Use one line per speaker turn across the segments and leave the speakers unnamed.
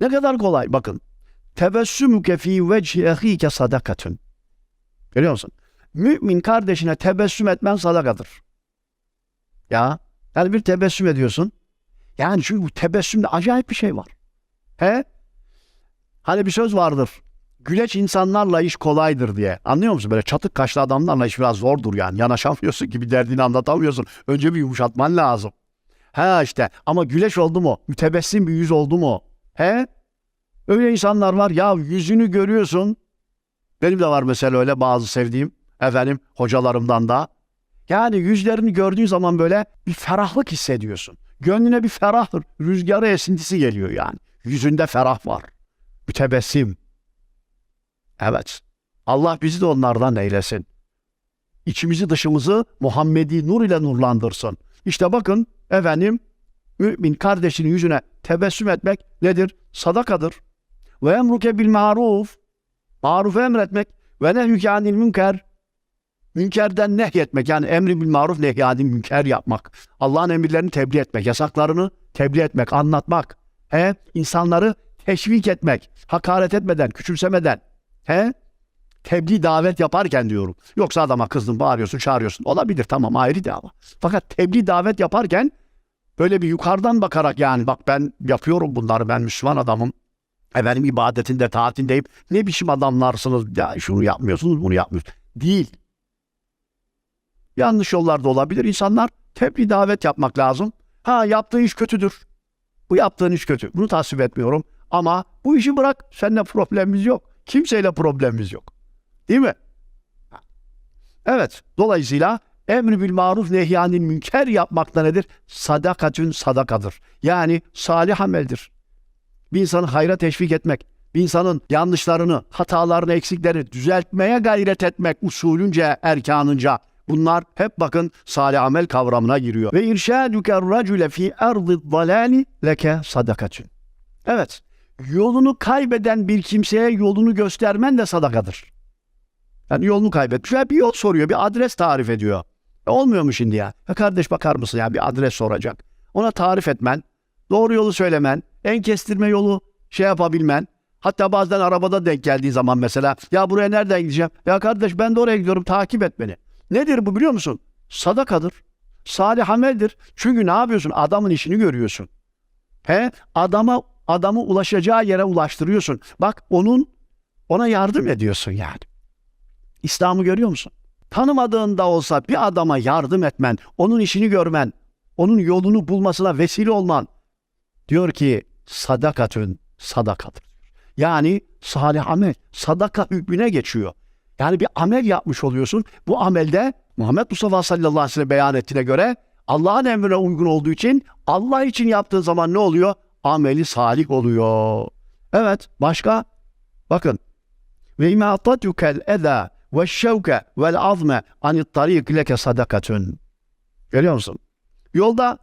Ne kadar kolay bakın. Tebessümüke fî vecihi ehîke sadakatun. Görüyor musun? Mümin kardeşine tebessüm etmen sadakadır. Ya yani bir tebessüm ediyorsun. Yani çünkü bu tebessümde acayip bir şey var. He? Hani bir söz vardır. Güleç insanlarla iş kolaydır diye. Anlıyor musun? Böyle çatık kaşlı adamlarla iş biraz zordur yani. Yanaşamıyorsun gibi derdini anlatamıyorsun. Önce bir yumuşatman lazım. Ha işte ama güleç oldu mu? Mütebessim bir yüz oldu mu? He? Öyle insanlar var ya yüzünü görüyorsun. Benim de var mesela öyle bazı sevdiğim efendim hocalarımdan da. Yani yüzlerini gördüğün zaman böyle bir ferahlık hissediyorsun. Gönlüne bir ferah rüzgarı esintisi geliyor yani. Yüzünde ferah var. Mütebessim. Evet. Allah bizi de onlardan eylesin. İçimizi dışımızı Muhammedi nur ile nurlandırsın. İşte bakın efendim mümin kardeşinin yüzüne tebessüm etmek nedir? Sadakadır. Ve emruke bil maruf. Marufu emretmek ve nehyüke anil münker. Münkerden nehyetmek yani emri bil maruf nehyanil münker yapmak. Allah'ın emirlerini tebliğ etmek, yasaklarını tebliğ etmek, anlatmak. He? insanları teşvik etmek, hakaret etmeden, küçümsemeden. He? Tebliğ davet yaparken diyorum. Yoksa adama kızdın, bağırıyorsun, çağırıyorsun. Olabilir tamam ayrı dava. Fakat tebliğ davet yaparken böyle bir yukarıdan bakarak yani bak ben yapıyorum bunları ben Müslüman adamım. Efendim ibadetinde, taatindeyim. Ne biçim adamlarsınız? Ya şunu yapmıyorsunuz, bunu yapmıyorsunuz. Değil. Yanlış yollarda olabilir. İnsanlar tebliğ davet yapmak lazım. Ha yaptığı iş kötüdür. Bu yaptığın iş kötü. Bunu tasvip etmiyorum. Ama bu işi bırak. Seninle problemimiz yok. Kimseyle problemimiz yok. Değil mi? Evet. Dolayısıyla emri bil maruf nehyanil münker yapmak da nedir? Sadakatün sadakadır. Yani salih ameldir. Bir insanı hayra teşvik etmek, bir insanın yanlışlarını, hatalarını, eksiklerini düzeltmeye gayret etmek usulünce, erkanınca bunlar hep bakın salih amel kavramına giriyor. Ve irşadüke racule fi ardı dalali leke sadakatün. Evet. Yolunu kaybeden bir kimseye yolunu göstermen de sadakadır. Yani yolunu kaybetmiş. Ya bir yol soruyor, bir adres tarif ediyor. E olmuyor mu şimdi ya? ya? Kardeş bakar mısın ya bir adres soracak. Ona tarif etmen, doğru yolu söylemen, en kestirme yolu şey yapabilmen. Hatta bazen arabada denk geldiği zaman mesela ya buraya nereden gideceğim? Ya kardeş ben de oraya gidiyorum takip et beni. Nedir bu biliyor musun? Sadakadır. Salih ameldir. Çünkü ne yapıyorsun? Adamın işini görüyorsun. He? Adama adamı ulaşacağı yere ulaştırıyorsun. Bak onun ona yardım ediyorsun yani. İslam'ı görüyor musun? Tanımadığında olsa bir adama yardım etmen, onun işini görmen, onun yolunu bulmasına vesile olman diyor ki sadakatün sadakadır. Yani salih amel sadaka hükmüne geçiyor. Yani bir amel yapmış oluyorsun. Bu amelde Muhammed Mustafa sallallahu aleyhi ve sellem beyan ettiğine göre Allah'ın emrine uygun olduğu için Allah için yaptığın zaman ne oluyor? Ameli salih oluyor. Evet başka? Bakın. Ve imatatukel eza ve şevke vel azme anit tarik leke sadakatun. Görüyor musun? Yolda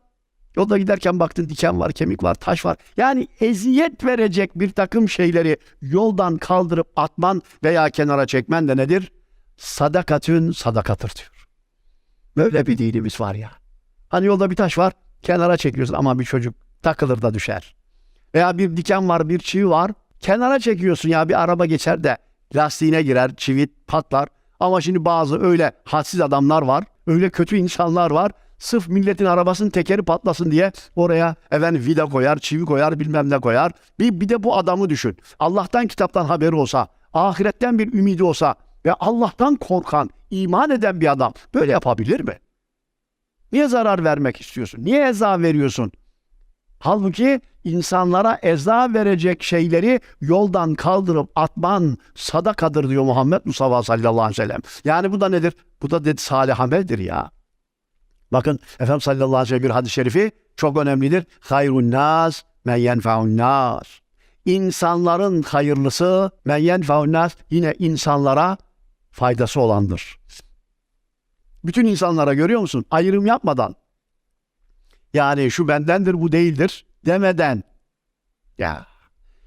Yolda giderken baktın diken var, kemik var, taş var. Yani eziyet verecek bir takım şeyleri yoldan kaldırıp atman veya kenara çekmen de nedir? Sadakatün sadakattır diyor. Böyle bir dinimiz var ya. Hani yolda bir taş var, kenara çekiyorsun ama bir çocuk takılır da düşer. Veya bir diken var, bir çivi var, kenara çekiyorsun ya bir araba geçer de lastiğine girer, çivi patlar. Ama şimdi bazı öyle hadsiz adamlar var, öyle kötü insanlar var. Sırf milletin arabasının tekeri patlasın diye oraya efendim vida koyar, çivi koyar, bilmem ne koyar. Bir, bir de bu adamı düşün. Allah'tan kitaptan haberi olsa, ahiretten bir ümidi olsa ve Allah'tan korkan, iman eden bir adam böyle yapabilir mi? Niye zarar vermek istiyorsun? Niye eza veriyorsun? Halbuki insanlara eza verecek şeyleri yoldan kaldırıp atman sadakadır diyor Muhammed Mustafa sallallahu aleyhi ve sellem. Yani bu da nedir? Bu da dedi salih ameldir ya. Bakın Efendimiz sallallahu aleyhi ve sellem bir hadis-i şerifi çok önemlidir. Hayrun nas men yenfe'un nas. İnsanların hayırlısı men yenfe'un nas yine insanlara faydası olandır. Bütün insanlara görüyor musun? Ayrım yapmadan. Yani şu bendendir bu değildir demeden. Ya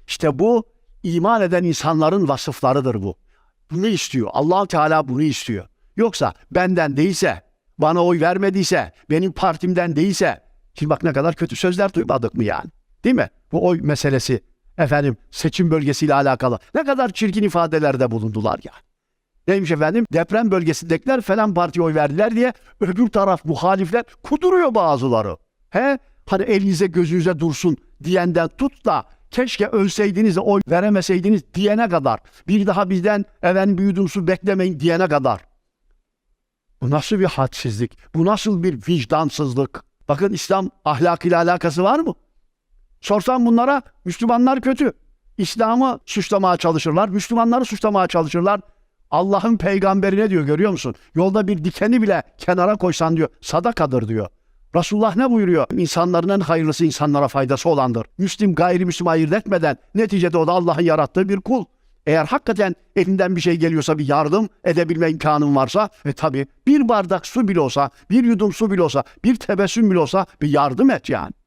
işte bu iman eden insanların vasıflarıdır bu. Bunu istiyor. allah Teala bunu istiyor. Yoksa benden değilse bana oy vermediyse, benim partimden değilse, şimdi bak ne kadar kötü sözler duymadık mı yani? Değil mi? Bu oy meselesi efendim seçim bölgesiyle alakalı. Ne kadar çirkin ifadelerde bulundular ya. Neymiş efendim? Deprem bölgesindekiler falan partiye oy verdiler diye öbür taraf muhalifler kuduruyor bazıları. He? Hani elinize gözünüze dursun diyenden tut da keşke ölseydiniz de oy veremeseydiniz diyene kadar. Bir daha bizden efendim büyüdüm su beklemeyin diyene kadar. Bu nasıl bir hadsizlik? Bu nasıl bir vicdansızlık? Bakın İslam ahlakıyla alakası var mı? Sorsam bunlara Müslümanlar kötü. İslam'ı suçlamaya çalışırlar. Müslümanları suçlamaya çalışırlar. Allah'ın peygamberi ne diyor görüyor musun? Yolda bir dikeni bile kenara koysan diyor sadakadır diyor. Resulullah ne buyuruyor? İnsanların en hayırlısı insanlara faydası olandır. Müslim gayrimüslim ayırt etmeden neticede o da Allah'ın yarattığı bir kul. Eğer hakikaten elinden bir şey geliyorsa bir yardım edebilme imkanın varsa ve tabii bir bardak su bile olsa, bir yudum su bile olsa, bir tebessüm bile olsa bir yardım et yani.